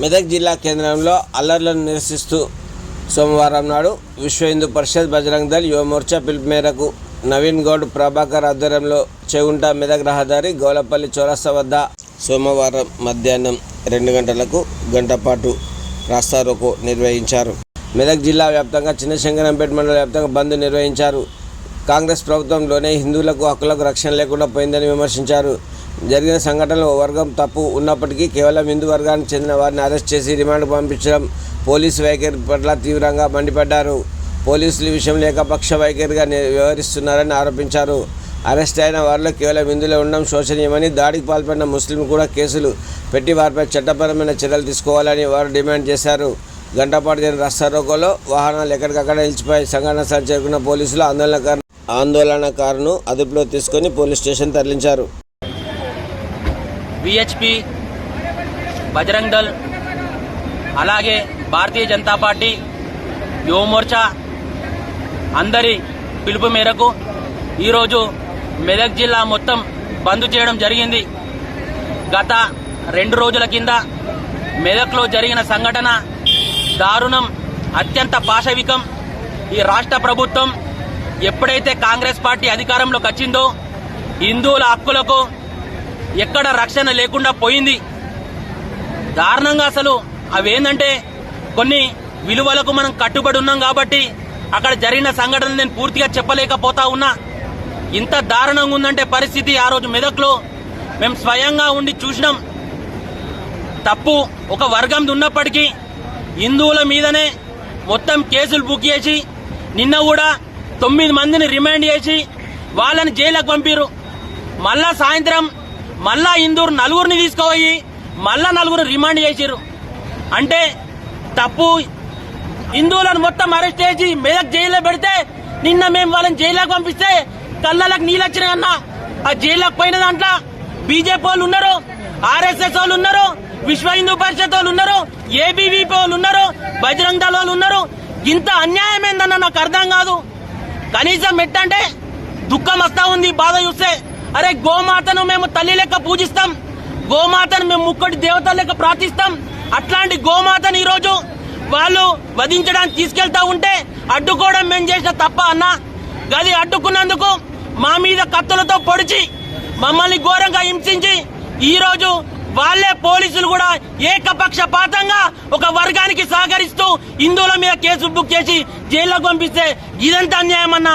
మెదక్ జిల్లా కేంద్రంలో అల్లర్లను నిరసిస్తూ సోమవారం నాడు విశ్వ హిందూ పరిషత్ బజరంగ్ దళ్ యువ మోర్చా పిలుపు మేరకు నవీన్ గౌడ్ ప్రభాకర్ ఆధ్వర్యంలో చెగుంట మెదక్ రహదారి గోలపల్లి చౌరస్తా వద్ద సోమవారం మధ్యాహ్నం రెండు గంటలకు గంటపాటు రాస్తా రాస్తారోకో నిర్వహించారు. మెదక్ జిల్లా వ్యాప్తంగా చిన్న శంకరంపేట మండల వ్యాప్తంగా బంద్ నిర్వహించారు. కాంగ్రెస్ ప్రభుత్వంలోనే హిందువులకు హక్కులకు రక్షణ లేకుండా పోయిందని విమర్శించారు. జరిగిన సంఘటనలో వర్గం తప్పు ఉన్నప్పటికీ కేవలం హిందూ వర్గానికి చెందిన వారిని అరెస్ట్ చేసి రిమాండ్కు పంపించడం పోలీసు వైఖరి పట్ల తీవ్రంగా మండిపడ్డారు. పోలీసులు విషయం లేక ఏకపక్ష వైఖరిగా వ్యవహరిస్తున్నారని ఆరోపించారు. అరెస్ట్ అయిన వారిలో కేవలం హిందువులే ఉండడం శోచనీయమని దాడికి పాల్పడిన ముస్లింలు కూడా కేసులు పెట్టి వారిపై చట్టపరమైన చర్యలు తీసుకోవాలని వారు డిమాండ్ చేశారు. గంటపాటు జరిగిన రస్తారోకోలో వాహనాలు ఎక్కడికక్కడ నిలిచిపోయి సంఘటన స్థలం చేరుకున్న పోలీసులు ఆందోళనకారు ఆందోళనకారును అదుపులో తీసుకొని పోలీస్ స్టేషన్ తరలించారు. విహెచ్పి బజరంగ్ దళ్ అలాగే భారతీయ జనతా పార్టీ యువమోర్చా అందరి పిలుపు మేరకు ఈరోజు మెదక్ జిల్లా మొత్తం బంద్ చేయడం జరిగింది. గత రెండు రోజుల కింద మెదక్లో జరిగిన సంఘటన దారుణం అత్యంత పాశవికం. ఈ రాష్ట్ర ప్రభుత్వం ఎప్పుడైతే కాంగ్రెస్ పార్టీ అధికారంలోకి వచ్చిందో హిందువుల హక్కులకు ఎక్కడ రక్షణ లేకుండా పోయింది. దారుణంగా అసలు అవేందంటే కొన్ని విలువలకు మనం కట్టుబడి ఉన్నాం కాబట్టి అక్కడ జరిగిన సంఘటన నేను పూర్తిగా చెప్పలేకపోతా ఉన్నా. ఇంత దారుణంగా ఉందంటే పరిస్థితి ఆ రోజు మెదక్లో మేము స్వయంగా ఉండి చూసినాం. తప్పు ఒక వర్గం ఉన్నప్పటికీ హిందువుల మీదనే మొత్తం కేసులు బుక్ చేసి నిన్న కూడా తొమ్మిది మందిని రిమాండ్ చేసి వాళ్ళని జైలకు పంపిరు మళ్ళా సాయంత్రం మళ్ళా ఇందూరు నలుగురిని తీసుకుపోయి మళ్ళా నలుగురు రిమాండ్ చేసిరు అంటే తప్పు. హిందువులను మొత్తం అరెస్ట్ చేసి మెదక్ జైల్లో పెడితే నిన్న మేము వాళ్ళని జైల్లోకి పంపిస్తే కళ్ళలకు నీళ్ళు వచ్చినాయన్న ఆ జైల్లోకి పోయిన దాంట్లో బీజేపీ వాళ్ళు ఉన్నారు ఆర్ఎస్ఎస్ వాళ్ళు ఉన్నారు విశ్వ హిందూ పరిషత్ వాళ్ళు ఉన్నారు ఏబీవీపీ వాళ్ళు ఉన్నారు బజరంగ్ దళ వాళ్ళు ఉన్నారు. ఇంత అన్యాయం ఏందన్న నాకు అర్థం కాదు. కనీసం ఎట్టంటే దుఃఖం వస్తా ఉంది బాధ చూస్తే. అరే గోమాతను మేము తల్లి లెక్క పూజిస్తాం. గోమాతను మేము ముక్కటి దేవత లెక్క ప్రార్థిస్తాం. అట్లాంటి గోమాతను ఈరోజు వాళ్ళు వధించడానికి తీసుకెళ్తా ఉంటే అడ్డుకోవడం మేము చేసిన తప్ప అన్న. గది అడ్డుకున్నందుకు మా మీద కత్తులతో పొడిచి మమ్మల్ని ఘోరంగా హింసించి ఈరోజు వాళ్ళే వాళ్ళే పోలీసులు కూడా ఏకపక్షపాతంగా ఒక వర్గానికి సహకరిస్తూ హిందువుల మీద కేసు బుక్ చేసి జైల్లో పంపిస్తే ఇదంతా అన్యాయం అన్నా